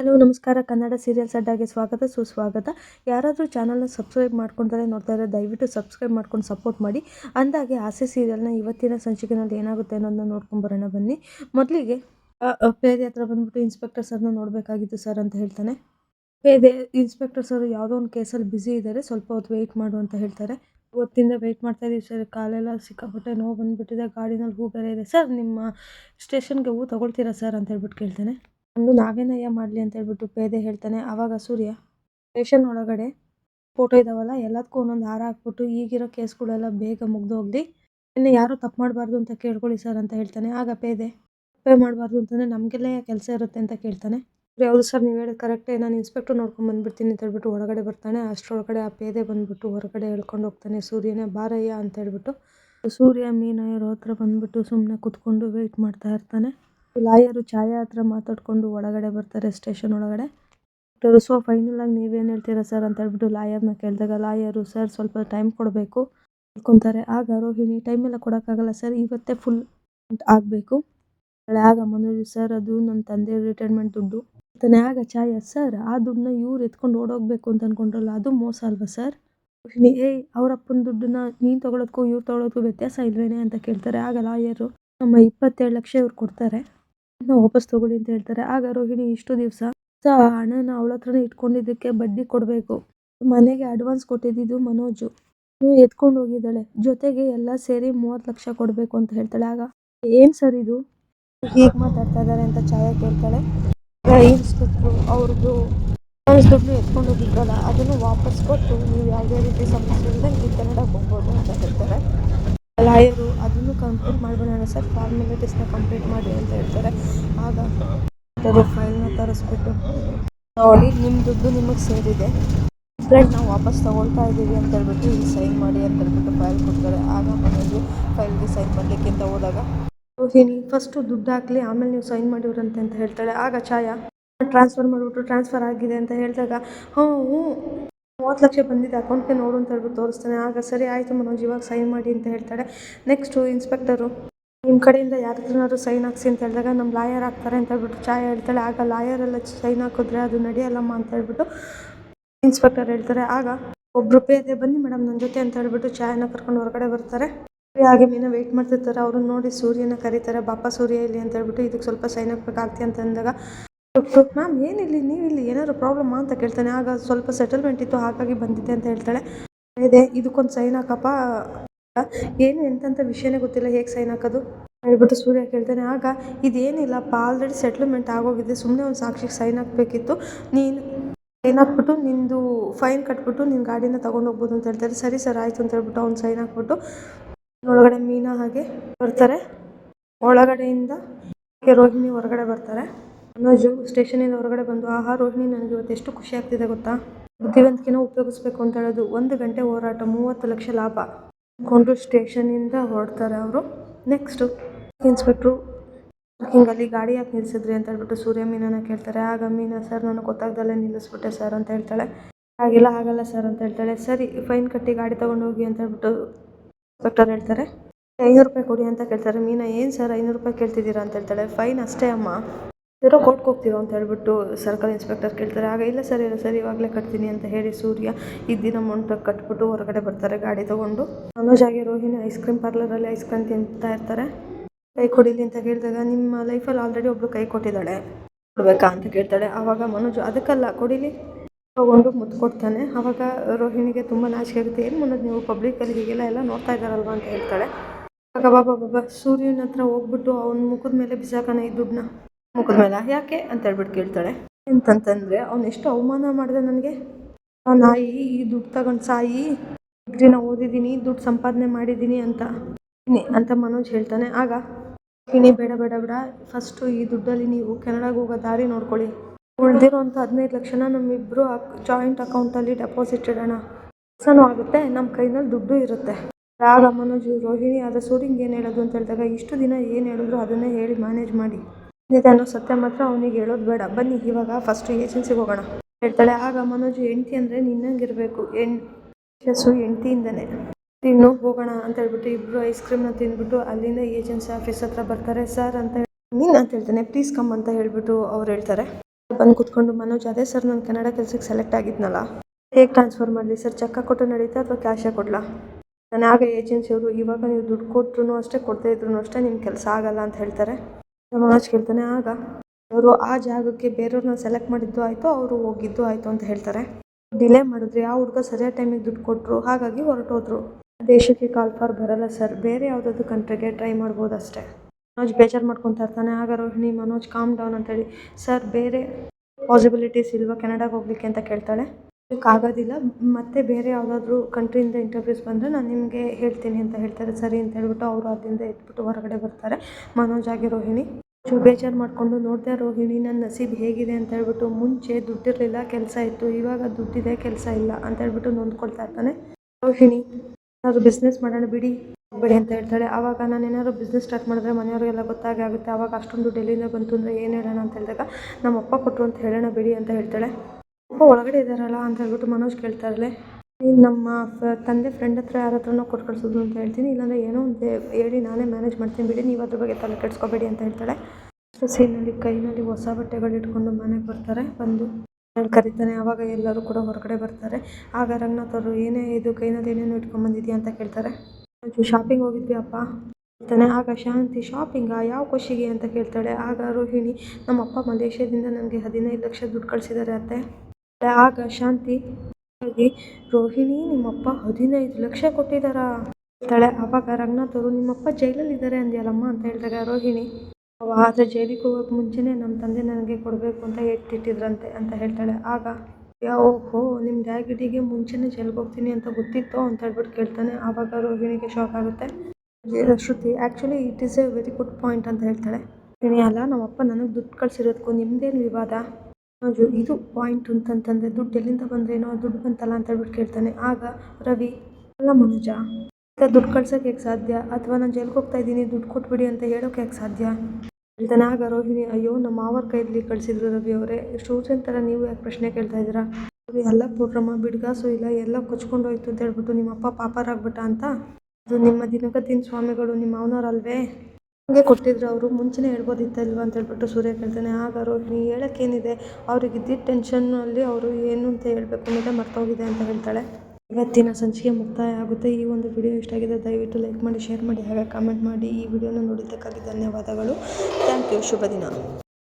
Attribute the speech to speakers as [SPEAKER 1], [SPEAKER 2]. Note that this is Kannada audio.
[SPEAKER 1] ಹಲೋ, ನಮಸ್ಕಾರ. ಕನ್ನಡ ಸೀರಿಯಲ್ಸ್ ಅಡ್ಡಾಗೆ ಸ್ವಾಗತ, ಸುಸ್ವಾಗತ. ಯಾರಾದರೂ ಚಾನಲ್ನ ಸಬ್ಸ್ಕ್ರೈಬ್ ಮಾಡ್ಕೊಳ್ತಾರೆ ನೋಡ್ತಾ ಇದ್ದಾರೆ ದಯವಿಟ್ಟು ಸಬ್ಸ್ಕ್ರೈಬ್ ಮಾಡ್ಕೊಂಡು ಸಪೋರ್ಟ್ ಮಾಡಿ. ಅಂದಾಗೆ ಆಸೆ ಸೀರಿಯಲ್ನ ಇವತ್ತಿನ ಸಂಚಿಕೆನಲ್ಲಿ ಏನಾಗುತ್ತೆ ಅನ್ನೋದನ್ನ ನೋಡ್ಕೊಂಬರೋಣ ಬನ್ನಿ. ಮೊದಲಿಗೆ ಪೇದೆ ಹತ್ರ ಬಂದ್ಬಿಟ್ಟು ಇನ್ಸ್ಪೆಕ್ಟರ್ ಸರ್ನ ನೋಡಬೇಕಾಗಿತ್ತು ಸರ್ ಅಂತ ಹೇಳ್ತಾನೆ. ಪೇದೆ ಇನ್ಸ್ಪೆಕ್ಟರ್ ಸರ್ ಯಾವುದೋ ಒಂದು ಕೇಸಲ್ಲಿ ಬ್ಯುಸಿ ಇದ್ದಾರೆ ಸ್ವಲ್ಪ ಹೊತ್ತು ವೆಯ್ಟ್ ಮಾಡು ಅಂತ ಹೇಳ್ತಾರೆ. ಹೊತ್ತಿಂದ ವೆಯ್ಟ್ ಮಾಡ್ತಾ ಇದ್ದೀವಿ ಸರ್ ಕಾಲೆಲ್ಲ ಸಿಕ್ಕಾಪಟ್ಟೆ ನೋವು ಬಂದ್ಬಿಟ್ಟಿದೆ. ಗಾಡಿನಲ್ಲಿ ಹೂ ಬೇರೆ ಇದೆ ಸರ್ ನಿಮ್ಮ ಸ್ಟೇಷನ್ಗೆ ಹೂ ತೊಗೊಳ್ತೀರಾ ಸರ್ ಅಂತ ಹೇಳ್ಬಿಟ್ಟು ಕೇಳ್ತಾನೆ. ಒಂದು ನಾವೇನಯ್ಯ ಮಾಡಲಿ ಅಂತ ಹೇಳ್ಬಿಟ್ಟು ಪೇದೆ ಹೇಳ್ತಾನೆ. ಆವಾಗ ಸೂರ್ಯ ಸ್ಟೇಷನ್ ಒಳಗಡೆ ಫೋಟೋ ಇದಾವಲ್ಲ ಎಲ್ಲದಕ್ಕೂ ಒಂದೊಂದು ಹಾರ ಹಾಕ್ಬಿಟ್ಟು ಈಗಿರೋ ಕೇಸ್ಗಳೆಲ್ಲ ಬೇಗ ಮುಗ್ದು ಹೋಗ್ಲಿ ಇನ್ನು ಯಾರೂ ತಪ್ಪು ಮಾಡಬಾರ್ದು ಅಂತ ಕೇಳ್ಕೊಳ್ಳಿ ಸರ್ ಅಂತ ಹೇಳ್ತಾನೆ. ಆಗ ಪೇದೆ, ತಪ್ಪೇ ಮಾಡಬಾರ್ದು ಅಂತಂದರೆ ನಮಗೆಲ್ಲ ಕೆಲಸ ಇರುತ್ತೆ ಅಂತ ಕೇಳ್ತಾನೆ. ಹೌದು ಸರ್, ನೀವು ಹೇಳೋದು ಕರೆಕ್ಟೇ ನಾನು ಇನ್ಸ್ಪೆಕ್ಟರ್ ನೋಡ್ಕೊಂಡು ಬಂದ್ಬಿಡ್ತೀನಿ ಅಂತ ಹೇಳ್ಬಿಟ್ಟು ಒಳಗಡೆ ಬರ್ತಾನೆ. ಅಷ್ಟರೊಳಗಡೆ ಆ ಪೇದೆ ಬಂದ್ಬಿಟ್ಟು ಹೊರಗಡೆ ಹೇಳ್ಕೊಂಡು ಹೋಗ್ತಾನೆ ಸೂರ್ಯನೇ, ಬಾರಯ್ಯ ಅಂತ ಹೇಳ್ಬಿಟ್ಟು ಸೂರ್ಯ ಮೀನಾ ಇರೋ ಹತ್ರ ಬಂದ್ಬಿಟ್ಟು ಸುಮ್ಮನೆ ಕುತ್ಕೊಂಡು ವೆಯ್ಟ್ ಮಾಡ್ತಾ ಇರ್ತಾನೆ. ಲಾಯರು ಛಾಯಾ ಹತ್ರ ಮಾತಾಡ್ಕೊಂಡು ಒಳಗಡೆ ಬರ್ತಾರೆ, ಸ್ಟೇಷನ್ ಒಳಗಡೆ. ಡಾಕ್ಟರು, ಸೊ, ಫೈನಲ್ ಆಗಿ ನೀವೇನು ಹೇಳ್ತೀರಾ ಸರ್? ಅಂತ ಹೇಳ್ಬಿಟ್ಟು ಲಾಯರ್ನ ಕೇಳಿದಾಗ, ಲಾಯರು, ಸರ್, ಸ್ವಲ್ಪ ಟೈಮ್ ಕೊಡಬೇಕು. ಅಂದ್ಕೊತಾರೆ. ಆಗ ರೋಹಿಣಿ, ಟೈಮ್ ಎಲ್ಲ ಕೊಡೋಕ್ಕಾಗಲ್ಲ ಸರ್, ಇವತ್ತೇ ಫುಲ್ ಆಗಬೇಕು. ಆಗ ಮನೋಜ್ ಸರ್, ಅದು ನನ್ನ ತಂದೆ ರಿಟೈರ್ಮೆಂಟ್ ದುಡ್ಡು. ಅಂತಾನೆ, ಆಗ ಛಾಯಾ, ಸರ್, ಆ ದುಡ್ಡನ್ನ ಇವ್ರು ಎತ್ಕೊಂಡು ಓಡೋಗ್ಬೇಕು ಅಂತ ಅನ್ಕೊಂಡ್ರಲ್ಲ, ಅದು ಮೋಸ ಅಲ್ವಾ ಸರ್? ರೋಹಿಣಿ, ಏಯ್, ಅವರಪ್ಪನ ದುಡ್ಡನ್ನ ನೀನು ತೊಗೊಳೋದಕ್ಕೂ ಇವ್ರು ತೊಗೊಳೋದಕ್ಕೂ ವ್ಯತ್ಯಾಸ ಇಲ್ವೇನೆ? ಅಂತ ಕೇಳ್ತಾರೆ. ಆಗ ಲಾಯರು, ನಮ್ಮ ಇಪ್ಪತ್ತೇಳು ಲಕ್ಷ ಇವ್ರು ಕೊಡ್ತಾರೆ. ನಾವು ವಾಪಸ್ ತಗೊಳ್ಳಿ ಅಂತ ಹೇಳ್ತಾರೆ. ಆಗ ರೋಹಿಣಿ ಇಷ್ಟು ದಿವಸ ಹಣನ ಅವಳ ಹತ್ರನೇ ಇಟ್ಕೊಂಡಿದ್ದಕ್ಕೆ ಬಡ್ಡಿ ಕೊಡಬೇಕು. ಮನೆಗೆ ಅಡ್ವಾನ್ಸ್ ಕೊಟ್ಟಿದ್ದು ಮನೋಜು. ಎತ್ಕೊಂಡು ಹೋಗಿದ್ದಾಳೆ. ಜೊತೆಗೆ ಎಲ್ಲ ಸೇರಿ ಮೂವತ್ತು ಲಕ್ಷ ಕೊಡಬೇಕು ಅಂತ ಹೇಳ್ತಾಳೆ. ಆಗ, ಏನು ಸರ್ ಇದು? ಹೀಗೆ ಮಾತಾಡ್ತಾ ಇದ್ದಾರೆ ಅಂತ ಛಾಯಾ ಕೇಳ್ತಾಳೆ. ಇನ್ಸ್ಪೆಕ್ಟ್ರು ಅವ್ರದ್ದು ದುಡ್ಡು ಎತ್ಕೊಂಡು ಹೋಗಿದ್ರಲ್ಲ, ಅದನ್ನು ವಾಪಸ್ ಕೊಟ್ಟು ನೀವು ಯಾವುದೇ ರೀತಿ ಸಮಸ್ಯೆ ಇಲ್ಲದೆ ನೀವು ಕನ್ನಡಕ್ಕೆ ಹೋಗ್ಬೋದು ಅಂತ ಹೇಳ್ತಾರೆ. ಲಾಯರು ಅದನ್ನು ಕಂಪ್ಲೀಟ್ ಮಾಡ್ಬಿಡೋಣ ಸರ್. ಫಾರ್ಮಾಲಿಟೀಸ್ನ ಕಂಪ್ಲೀಟ್ ಮಾಡಿ ಅಂತ ಹೇಳ್ತಾರೆ. ಆಗ ಫೈಲ್ನ ತರಿಸ್ಬಿಟ್ಟು ನೋಡಿ ನಿಮ್ಮ ದುಡ್ಡು ನಿಮಗೆ ಸೇರಿದೆ. ಫ್ರೆಂಡ್ ನಾವು ವಾಪಸ್ ತೊಗೊಳ್ತಾ ಇದ್ದೀವಿ ಅಂತ ಹೇಳ್ಬಿಟ್ಟು ಇಲ್ಲಿ ಸೈನ್ ಮಾಡಿ ಅಂತ ಹೇಳ್ಬಿಟ್ಟು ಫೈಲ್ ಕೊಡ್ತಾರೆ. ಆಗ ಮನೆಗೆ ಫೈಲ್ಗೆ ಸೈನ್ ಮಾಡಲಿಕ್ಕಿಂತ ಹೋದಾಗ ಫಸ್ಟು ದುಡ್ಡು ಹಾಕಲಿ, ಆಮೇಲೆ ನೀವು ಸೈನ್ ಮಾಡಿವ್ರಂತೆ ಅಂತ ಹೇಳ್ತಾಳೆ. ಆಗ ಛಾಯಾ ಟ್ರಾನ್ಸ್ಫರ್ ಮಾಡಿಬಿಟ್ಟು ಟ್ರಾನ್ಸ್ಫರ್ ಆಗಿದೆ ಅಂತ ಹೇಳಿದಾಗ ಹ್ಞೂ ಮೂವತ್ತು ಲಕ್ಷ ಬಂದಿದೆ ಅಕೌಂಟ್ಗೆ ನೋಡು ಅಂತ ಹೇಳ್ಬಿಟ್ಟು ತೋರಿಸ್ತಾನೆ. ಆಗ ಸರಿ ಆಯಿತು ಮನೋಜ್, ಇವಾಗ ಸೈನ್ ಮಾಡಿ ಅಂತ ಹೇಳ್ತಾಳೆ. ನೆಕ್ಸ್ಟು ಇನ್ಸ್ಪೆಕ್ಟರು ನಿಮ್ಮ ಕಡೆಯಿಂದ ಯಾರತ್ರನಾದ್ರು ಸೈನ್ ಹಾಕ್ಸಿ ಅಂತ ಹೇಳಿದಾಗ ನಮ್ಮ ಲಾಯರ್ ಹಾಕ್ತಾರೆ ಅಂತ ಹೇಳ್ಬಿಟ್ಟು ಛಾಯಾ ಹೇಳ್ತಾಳೆ. ಆಗ ಲಾಯರೆಲ್ಲ ಸೈನ್ ಹಾಕಿದ್ರೆ ಅದು ನಡೆಯಲ್ಲಮ್ಮ ಅಂತ ಹೇಳ್ಬಿಟ್ಟು ಇನ್ಸ್ಪೆಕ್ಟರ್ ಹೇಳ್ತಾರೆ. ಆಗ ಒಬ್ರು ಪೇದೆ ಬನ್ನಿ ಮೇಡಮ್ ನನ್ನ ಜೊತೆ ಅಂತ ಹೇಳ್ಬಿಟ್ಟು ಛಾಯನ ಕರ್ಕೊಂಡು ಹೊರಗಡೆ ಬರ್ತಾರೆ. ಹಾಗೆ ಮೀನ ವೆಯ್ಟ್ ಮಾಡ್ತಿರ್ತಾರೆ. ಅವ್ರನ್ನ ನೋಡಿ ಸೂರ್ಯನ ಕರೀತಾರೆ. ಬಾಪ ಸೂರ್ಯ ಇಲ್ಲಿ ಅಂತ ಹೇಳ್ಬಿಟ್ಟು ಇದಕ್ಕೆ ಸ್ವಲ್ಪ ಸೈನ್ ಹಾಕ್ಬೇಕಾಗ್ತಿ ಅಂತ ಅಂದಾಗ ಮ್ಯಾಮ್ ಏನಿಲ್ಲ, ನೀವಿಲ್ಲಿ ಏನಾದ್ರು ಪ್ರಾಬ್ಲಮ್ ಅಂತ ಕೇಳ್ತಾನೆ. ಆಗ ಸ್ವಲ್ಪ ಸೆಟಲ್ಮೆಂಟ್ ಇತ್ತು, ಹಾಗಾಗಿ ಬಂದಿದ್ದೆ ಅಂತ ಹೇಳ್ತಾಳೆ. ಇದೆ, ಇದಕ್ಕೊಂದು ಸೈನ್ ಹಾಕಪ್ಪ. ಏನು, ಎಂತಂತ ವಿಷಯನೇ ಗೊತ್ತಿಲ್ಲ, ಹೇಗೆ ಸೈನ್ ಹಾಕೋದು ಹೇಳ್ಬಿಟ್ಟು ಸೂರ್ಯ ಕೇಳ್ತಾನೆ. ಆಗ, ಇದೇನಿಲ್ಲಪ್ಪ ಆಲ್ರೆಡಿ ಸೆಟ್ಲ್ಮೆಂಟ್ ಆಗೋಗಿದೆ ಸುಮ್ಮನೆ ಒಂದು ಸಾಕ್ಷಿಗೆ ಸೈನ್ ಹಾಕಬೇಕಿತ್ತು. ನೀನು ಸೈನ್ ಹಾಕ್ಬಿಟ್ಟು, ನಿಂದು ಫೈನ್ ಕಟ್ಬಿಟ್ಟು ನಿನ್ನ ಗಾಡಿನ ತೊಗೊಂಡು ಹೋಗ್ಬೋದು ಅಂತ ಹೇಳ್ತಾರೆ. ಸರಿ ಸರ್, ಆಯಿತು ಅಂತ ಹೇಳ್ಬಿಟ್ಟು ಅವ್ನು ಸೈನ್ ಹಾಕ್ಬಿಟ್ಟು ಒಳಗಡೆ ಮೀನಾ ಹಾಗೆ ಬರ್ತಾರೆ. ಒಳಗಡೆಯಿಂದ ರೋಹಿಣಿ ಹೊರಗಡೆ ಬರ್ತಾರೆ. ಮನೋಜು ಸ್ಟೇಷನಿಂದ ಹೊರಗಡೆ ಬಂದು ಆಹಾ ರೋಹಿಣಿ ನನಗೆ ಇವತ್ತು ಎಷ್ಟು ಖುಷಿ ಆಗ್ತಿದೆ ಗೊತ್ತಾ? ಬುದ್ಧಿವಂತಿಕೆನ ಉಪಯೋಗಿಸ್ಬೇಕು ಅಂತ ಹೇಳೋದು ಒಂದು ಗಂಟೆ ಹೋರಾಟ, ಮೂವತ್ತು ಲಕ್ಷ ಲಾಭ ಕೊಂಡು ಸ್ಟೇಷನಿಂದ ಹೊರಡ್ತಾರೆ ಅವರು. ನೆಕ್ಸ್ಟು ಇನ್ಸ್ಪೆಕ್ಟ್ರು ಅಲ್ಲಿ ಗಾಡಿ ಯಾಕೆ ನಿಲ್ಲಿಸಿದ್ರಿ ಅಂತ ಹೇಳ್ಬಿಟ್ಟು ಸೂರ್ಯ ಮೀನನ ಕೇಳ್ತಾರೆ. ಆಗ ಮೀನಾ, ಸರ್, ನನಗೆ ಗೊತ್ತಾಗ್ದಲ್ಲೇ ನಿಲ್ಲಿಸ್ಬಿಟ್ಟೆ ಸರ್ ಅಂತ ಹೇಳ್ತಾಳೆ. ಹಾಗೆಲ್ಲ ಆಗಲ್ಲ ಸರ್ ಅಂತ ಹೇಳ್ತಾಳೆ. ಸರಿ, ಫೈನ್ ಕಟ್ಟಿ ಗಾಡಿ ತೊಗೊಂಡು ಹೋಗಿ ಅಂತ ಹೇಳ್ಬಿಟ್ಟು ಇನ್ಸ್ಪೆಕ್ಟರ್ ಹೇಳ್ತಾರೆ. ಐನೂರು ರೂಪಾಯಿ ಕೊಡಿ ಅಂತ ಕೇಳ್ತಾರೆ. ಮೀನಾ, ಏನು ಸರ್ ಐನೂರು ರೂಪಾಯಿ ಕೇಳ್ತಿದ್ದೀರಾ ಅಂತ ಹೇಳ್ತಾಳೆ. ಫೈನ್ ಅಷ್ಟೇ ಅಮ್ಮ. ಇರೋ ಕೋರ್ಟ್ಗೆ ಹೋಗ್ತೀರೋ ಅಂತ ಹೇಳ್ಬಿಟ್ಟು ಸರ್ಕಲ್ ಇನ್ಸ್ಪೆಕ್ಟರ್ ಕೇಳ್ತಾರೆ ಆಗ ಇಲ್ಲ ಸರ್ ಇಲ್ಲ ಸರ್ ಇವಾಗಲೇ ಕಟ್ತೀನಿ ಅಂತ ಹೇಳಿ ಸೂರ್ಯ ಇದ್ದಿನ ಅಮೌಂಟ್ ಕಟ್ಬಿಟ್ಟು ಹೊರಗಡೆ ಬರ್ತಾರೆ ಗಾಡಿ ತೊಗೊಂಡು. ಮನೋಜ್ ಆಗಿ ರೋಹಿಣಿ ಐಸ್ ಕ್ರೀಮ್ ಪಾರ್ಲರಲ್ಲಿ ಐಸ್ ಕ್ರೀಮ್ ತಿಂತಾ ಇರ್ತಾರೆ. ಕೈ ಕೊಡಿಲಿ ಅಂತ ಕೇಳಿದಾಗ ನಿಮ್ಮ ಲೈಫಲ್ಲಿ ಆಲ್ರೆಡಿ ಒಬ್ಬರು ಕೈ ಕೊಟ್ಟಿದ್ದಾಳೆ. ಕೊಡ್ಬೇಕಾ? ಅಂತ ಕೇಳ್ತಾಳೆ. ಆವಾಗ ಮನೋಜ್, ಅದಕ್ಕಲ್ಲ, ಕೊಡಿಲಿ. ತೊಗೊಂಡು ಮುತ್ತು ಕೊಡ್ತಾನೆ ಆವಾಗ ರೋಹಿಣಿಗೆ ತುಂಬ ನಾಚಿಕೆ ಆಗುತ್ತೆ. ಏನು ಮನೋಜ್, ನೀವು ಪಬ್ಲಿಕಲ್ಲಿ ಹೀಗೆಲ್ಲ ಎಲ್ಲ ನೋಡ್ತಾ ಇದ್ದಾರಲ್ವ? ಅಂತ ಹೇಳ್ತಾಳೆ. ಆಗ ಬಾಬಾ ಬಾಬಾ ಸೂರ್ಯನ ಹತ್ರ ಹೋಗ್ಬಿಟ್ಟು ಅವನ ಮುಖದ ಮೇಲೆ ಬಿಸಾಕನ ಈ ದುಡ್ಡನ್ನ. ಮುಖದ ಮೇಲೆ. ಯಾಕೆ ಅಂತ ಹೇಳ್ಬಿಟ್ಟು ಕೇಳ್ತಾಳೆ. ಎಂತಂತಂದರೆ ಅವ್ನು ಎಷ್ಟು ಅವಮಾನ ಮಾಡಿದೆ ನನಗೆ? ನಾಯಿ, ಈ ದುಡ್ಡು ತಗೊಂಡು ಸಾಯಿ, ಡಿಗ್ರಿನ ಓದಿದ್ದೀನಿ ದುಡ್ಡು ಸಂಪಾದನೆ ಮಾಡಿದ್ದೀನಿ ಅಂತ. ಅಂತ ಮನೋಜ್ ಹೇಳ್ತಾನೆ. ಆಗ, ಇನಿ ಬೇಡ ಬೇಡ ಬೇಡ. ಫಸ್ಟು ಈ ದುಡ್ಡಲ್ಲಿ ನೀವು ಕೆನಡಾಗೆ ಹೋಗೋ ದಾರಿ ನೋಡ್ಕೊಳ್ಳಿ. ಉಳಿದಿರೋಂಥ ಹದಿನೈದು ಲಕ್ಷನ ನಮ್ಮಿಬ್ಬರು ಜಾಯಿಂಟ್ ಅಕೌಂಟಲ್ಲಿ ಡೆಪಾಸಿಟ್ ಇಡೋಣ. ಕೆಲಸನೂ ಆಗುತ್ತೆ ನಮ್ಮ ಕೈನಲ್ಲಿ ದುಡ್ಡು ಇರುತ್ತೆ. ಆಗ ಮನೋಜ್, ರೋಹಿಣಿ ಆದ ಸೂರಿಂಗ್ ಏನು ಹೇಳೋದು ಅಂತ ಹೇಳಿದಾಗ, ಇಷ್ಟು ದಿನ ಏನು ಹೇಳಿದ್ರು ಅದನ್ನೇ ಹೇಳಿ ಮ್ಯಾನೇಜ್ ಮಾಡಿ. ಇದೆ ಸತ್ಯ ಮಾತ್ರ ಅವನಿಗೆ ಹೇಳೋದು ಬೇಡ. ಬನ್ನಿ, ಇವಾಗ ಫಸ್ಟ್ ಏಜೆನ್ಸಿಗೆ ಹೋಗೋಣ. ಹೇಳ್ತಾಳೆ, ಆಗ ಮನೋಜ್ ಹೆಂಡ್ತಿ ಅಂದರೆ ನಿನ್ನಂಗಿರಬೇಕು. ಹೆಣ್ಣು ಹೆಂಡ್ತಿಯಿಂದನೇ. ತಿನ್ನು, ಹೋಗೋಣ ಅಂತ ಹೇಳ್ಬಿಟ್ಟು ಇಬ್ಬರು ಐಸ್ ಕ್ರೀಮ್ನ ತಿಂದ್ಬಿಟ್ಟು ಅಲ್ಲಿಂದ ಏಜೆನ್ಸಿ ಆಫೀಸ್ ಹತ್ರ ಬರ್ತಾರೆ. ಸರ್ ಅಂತ ನೀನು ಅಂತ ಹೇಳ್ತಾನೆ. ಪ್ಲೀಸ್ ಕಮ್ ಅಂತ ಹೇಳ್ಬಿಟ್ಟು ಅವ್ರು ಹೇಳ್ತಾರೆ. ಬಂದು ಕೂತ್ಕೊಂಡು ಮನೋಜ್, ಅದೇ ಸರ್, ನಾನು ಕನ್ನಡ ಕೆಲಸಕ್ಕೆ ಸೆಲೆಕ್ಟ್ ಆಗಿದ್ನಲ್ಲ. ಹೇಗೆ ಟ್ರಾನ್ಸ್ಫರ್ ಮಾಡಲಿ? ಸರ್ ಚೆಕ್ಕ ಕೊಟ್ಟು ನಡೀತಾ ಅಥವಾ ಕ್ಯಾಶೇ ಕೊಡಲಾ? ನಾನು ಆಗ ಏಜೆನ್ಸಿಯವರು ಇವಾಗ ನೀವು ದುಡ್ಡು ಕೊಟ್ಟರು ಅಷ್ಟೇ, ಕೊಡ್ತಾ ಇದ್ರು ಅಷ್ಟೇ ನಿಮ್ಮ ಕೆಲಸ ಆಗಲ್ಲ ಅಂತ ಹೇಳ್ತಾರೆ. ಮನೋಜ್ ಕೇಳ್ತಾನೆ, ಆಗ ಅವರು ಆ ಜಾಗಕ್ಕೆ ಬೇರೆಯವ್ರನ್ನ ಸೆಲೆಕ್ಟ್ ಮಾಡಿದ್ದು ಆಯಿತು, ಅವರು ಹೋಗಿದ್ದು ಆಯಿತು ಅಂತ ಹೇಳ್ತಾರೆ. ಡಿಲೇ ಮಾಡಿದ್ರು ಆ ಹುಡುಗ ಸರಿಯಾದ ಟೈಮಿಗೆ ದುಡ್ಡು ಕೊಟ್ಟರು ಹಾಗಾಗಿ ಹೊರಟೋದ್ರು. ದೇಶಕ್ಕೆ ಕಾಲ್ ಫಾರ್ ಬರಲ್ಲ ಸರ್ ಬೇರೆ ಯಾವುದಾದ್ರು ಕಂಟ್ರಿಗೆ ಟ್ರೈ ಮಾಡ್ಬೋದು ಅಷ್ಟೇ. ಮನೋಜ್ ಬೇಜಾರು ಮಾಡ್ಕೊತಾ ಇರ್ತಾನೆ, ಆಗ ರೋಹಿಣಿ, ಮನೋಜ್ ಕಾಮ್ ಡೌನ್ ಅಂತೇಳಿ ಸರ್ ಬೇರೆ ಪಾಸಿಬಿಲಿಟೀಸ್ ಇಲ್ವಾ ಕೆನಡಾಗೆ ಹೋಗ್ಲಿಕ್ಕೆ ಅಂತ ಕೇಳ್ತಾಳೆ. ಆಗೋದಿಲ್ಲ. ಮತ್ತೆ ಬೇರೆ ಯಾವುದಾದ್ರೂ ಕಂಟ್ರಿಯಿಂದ ಇಂಟರ್ವ್ಯೂಸ್ ಬಂದರೆ ನಾನು ನಿಮಗೆ ಹೇಳ್ತೀನಿ ಅಂತ ಹೇಳ್ತಾರೆ. ಸರಿ ಅಂತ ಹೇಳ್ಬಿಟ್ಟು ಅವರು ಅದರಿಂದ ಎತ್ಬಿಟ್ಟು ಹೊರಗಡೆ ಬರ್ತಾರೆ. ಮನೋಜ್ ಆಗಿ ರೋಹಿಣಿ. ಬೇಜಾರು ಮಾಡಿಕೊಂಡು ನೋಡಿದೆ ರೋಹಿಣಿ ನನ್ನ ನಸೀಬ್ ಹೇಗಿದೆ ಅಂತ ಹೇಳ್ಬಿಟ್ಟು ಮುಂಚೆ ದುಡ್ಡಿರಲಿಲ್ಲ, ಕೆಲಸ ಇತ್ತು, ಇವಾಗ ದುಡ್ಡಿದೆ, ಕೆಲಸ ಇಲ್ಲ ಅಂತ ಹೇಳ್ಬಿಟ್ಟು ನೊಂದ್ಕೊಳ್ತಾ ಇರ್ತಾನೆ. ರೋಹಿಣಿ ಏನಾದ್ರು ಬಿಸ್ನೆಸ್ ಮಾಡೋಣ ಬಿಡಿ ಬಿಡಿ ಅಂತ ಹೇಳ್ತಾಳೆ. ಆವಾಗ ನಾನು ಏನಾದ್ರು ಬಿಸ್ನೆಸ್ ಸ್ಟಾರ್ಟ್ ಮಾಡಿದ್ರೆ ಮನೆಯವ್ರಿಗೆಲ್ಲ ಗೊತ್ತಾಗಿ ಆಗುತ್ತೆ. ಆವಾಗ ಅಷ್ಟೊಂದು ದುಡ್ಡು ಎಲ್ಲಿಂದ ಬಂತು ಅಂದರೆ ಏನು ಹೇಳೋಣ ಅಂತ ಹೇಳಿದಾಗ ನಮ್ಮ ಅಪ್ಪ ಕೊಟ್ಟರು ಅಂತ ಹೇಳೋಣ ಬಿಡಿ ಅಂತ ಹೇಳ್ತಾಳೆ. ಅಪ್ಪ, ಒಳಗಡೆ ಇದ್ದಾರಲ್ಲ ಅಂತ ಹೇಳ್ಬಿಟ್ಟು ಮನೋಜ್ ಕೇಳ್ತಾ ಇರಲಿ ನೀನು ನಮ್ಮ ತಂದೆ ಫ್ರೆಂಡ್ ಹತ್ರ ಯಾರ ಹತ್ರನೋ ಕೊಟ್ಟು ಕಳ್ಸೋದು ಅಂತ ಹೇಳ್ತೀನಿ. ಇಲ್ಲಾಂದರೆ ಏನೋ ಒಂದು ಹೇಳಿ ನಾನೇ ಮ್ಯಾನೇಜ್ ಮಾಡ್ತೀನಿ ಬಿಡಿ. ನೀವು ಅದ್ರ ಬಗ್ಗೆ ತಲೆ ಕೆಡಿಸ್ಕೋಬೇಡಿ ಅಂತ ಹೇಳ್ತಾಳೆ. ಸೀನಲ್ಲಿ, ಕೈನಲ್ಲಿ ಹೊಸ ಬಟ್ಟೆಗಳು ಇಟ್ಕೊಂಡು ಮನೆಗೆ ಬರ್ತಾರೆ. ಬಂದು ಕರಿತಾನೆ. ಆವಾಗ ಎಲ್ಲರೂ ಕೂಡ ಹೊರಗಡೆ ಬರ್ತಾರೆ. ಆಗ ರಂಗನಾಥ್ ಅವರು ಏನೇ ಇದು, ಕೈನಲ್ಲಿ ಏನೇನು ಇಟ್ಕೊಂಡ್ಬಂದಿದ್ಯಾ ಅಂತ ಕೇಳ್ತಾರೆ. ಶಾಪಿಂಗ್ ಹೋಗಿದ್ವಿ ಅಪ್ಪ. ಹೇಳ್ತಾನೆ. ಆಗ ಶಾಂತಿ ಶಾಪಿಂಗಾ ಯಾವ ಖುಷಿಗೆ? ಅಂತ ಕೇಳ್ತಾಳೆ. ಆಗ ರೋಹಿಣಿ ನಮ್ಮ ಅಪ್ಪ ಮಲೇಷ್ಯಾದಿಂದ ನನಗೆ ಹದಿನೈದು ಲಕ್ಷ ದುಡ್ಡು ಕಳಿಸಿದ್ದಾರೆ ಅತ್ತೆ. ಆಗ ಶಾಂತಿ ರೋಹಿಣಿ ನಿಮ್ಮಪ್ಪ ಹದಿನೈದು ಲಕ್ಷ ಕೊಟ್ಟಿದ್ದಾರಾ? ಹೇಳ್ತಾಳೆ ಅವಾಗ ರಂಗನಾಥ್ ಅವರು ನಿಮ್ಮಪ್ಪ ಜೈಲಲ್ಲಿ ಇದ್ದಾರೆ ಅಂದ್ಯಲ್ಲಮ್ಮ? ಅಂತ ಹೇಳ್ತಾರೆ ರೋಹಿಣಿ ಅವ ಆದರೆ ಜೈಲಿಗೆ ಹೋಗೋಕೆ ಮುಂಚೆನೇ ನಮ್ಮ ತಂದೆ ನನಗೆ ಕೊಡಬೇಕು ಅಂತ ಎತ್ತಿಟ್ಟಿದ್ರಂತೆ, ಅಂತ ಹೇಳ್ತಾಳೆ. ಆಗ ಓಹೋ ನಿಮ್ಮ ಡ್ಯಾಗಿಡಿಗೆ ಮುಂಚೆನೇ ಜೈಲಿಗೆ ಹೋಗ್ತೀನಿ ಅಂತ ಗೊತ್ತಿತ್ತು? ಅಂತ ಹೇಳ್ಬಿಟ್ಟು ಕೇಳ್ತಾನೆ. ಆವಾಗ ರೋಹಿಣಿಗೆ ಶಾಕ್ ಆಗುತ್ತೆ. Shruti actually it is a very good point ಅಂತ ಹೇಳ್ತಾಳೆ. ಅಲ್ಲ, ನಮ್ಮಪ್ಪ ನನಗೆ ದುಡ್ಡು ಕಳ್ಸಿರೋದಕ್ಕೂ ನಿಮ್ಮದೇನು ವಿವಾದ? ಇದು ಪಾಯಿಂಟ್ ಅಂತಂತಂದರೆ ದುಡ್ಡು ಎಲ್ಲಿಂದ ಬಂದ್ರೇನೋ ದುಡ್ಡು ಬಂತಲ್ಲ ಅಂತ ಹೇಳ್ಬಿಟ್ಟು ಕೇಳ್ತಾನೆ. ಆಗ ರವಿ, ಅಲ್ಲ ಮನುಜ ದುಡ್ಡು ಕಳ್ಸೋಕೆ ಹೇಗೆ ಸಾಧ್ಯ? ಅಥವಾ ನಾನು ಜೈಲ್ಗೆ ಹೋಗ್ತಾ ಇದ್ದೀನಿ, ದುಡ್ಡು ಕೊಟ್ಬಿಡಿ ಅಂತ ಹೇಳೋಕೆ ಹೇಗೆ ಸಾಧ್ಯ? ಹೇಳ್ತಾನೆ. ಆಗ ರೋಹಿಣಿ, ಅಯ್ಯೋ, ನಮ್ಮ ಮಾವರ ಕೈಯಲ್ಲಿ ಕಳಿಸಿದ್ರು ರವಿ ಅವರೇ. ಸ್ಟೂಡೆಂಟ್ ಥರ ನೀವು ಯಾಕೆ ಪ್ರಶ್ನೆ ಕೇಳ್ತಾ ಇದ್ದೀರಾ? ರವಿ ಎಲ್ಲ ಪ್ರೋಗ್ರಾಮ ಬಿಡ್ಗಾಸು ಇಲ್ಲ, ಎಲ್ಲ ಕೊಚ್ಕೊಂಡು ಹೋಯ್ತು ಅಂತ ಹೇಳ್ಬಿಟ್ಟು ನಿಮ್ಮಪ್ಪ ಪಾಪರಾಗ್ಬಿಟ್ಟ ಅಂತ? ಅದು ನಿಮ್ಮ ದಿನಗತಿನ ಸ್ವಾಮಿಗಳು, ನಿಮ್ಮ ಅವನವರಲ್ವೇ ಹಂಗೆ ಕೊಟ್ಟಿದ್ರು ಅವರು. ಮುಂಚೆನೇ ಹೇಳ್ಬೋದಿತ್ತಲ್ವ ಅಂತ ಹೇಳ್ಬಿಟ್ಟು ಸೂರ್ಯ ಕೇಳ್ತಾನೆ, ಆಗ ರೋಹಿಣಿ ಹೇಳೋಕ್ಕೇನಿದೆ? ಅವ್ರಿಗೆ ಇದ್ದಿದ್ದ ಟೆನ್ಷನ್ನಲ್ಲಿ ಅವರು ಏನು ಅಂತ ಹೇಳಬೇಕು ಅನ್ನೋದೇ ಮರ್ತೋಗಿದೆ ಅಂತ ಹೇಳ್ತಾಳೆ. ಇವತ್ತಿನ ಸಂಚಿಕೆ ಮುಕ್ತಾಯ ಆಗುತ್ತೆ. ಈ ಒಂದು ವಿಡಿಯೋ ಇಷ್ಟ ಆಗಿದೆ ದಯವಿಟ್ಟು ಲೈಕ್ ಮಾಡಿ ಶೇರ್ ಮಾಡಿ, ಹಾಗೆ ಕಾಮೆಂಟ್ ಮಾಡಿ. ಈ ವಿಡಿಯೋನ ನೋಡಿದ್ದಕ್ಕಾಗಿ ಧನ್ಯವಾದಗಳು. ಥ್ಯಾಂಕ್ ಯು ಶುಭ ದಿನ.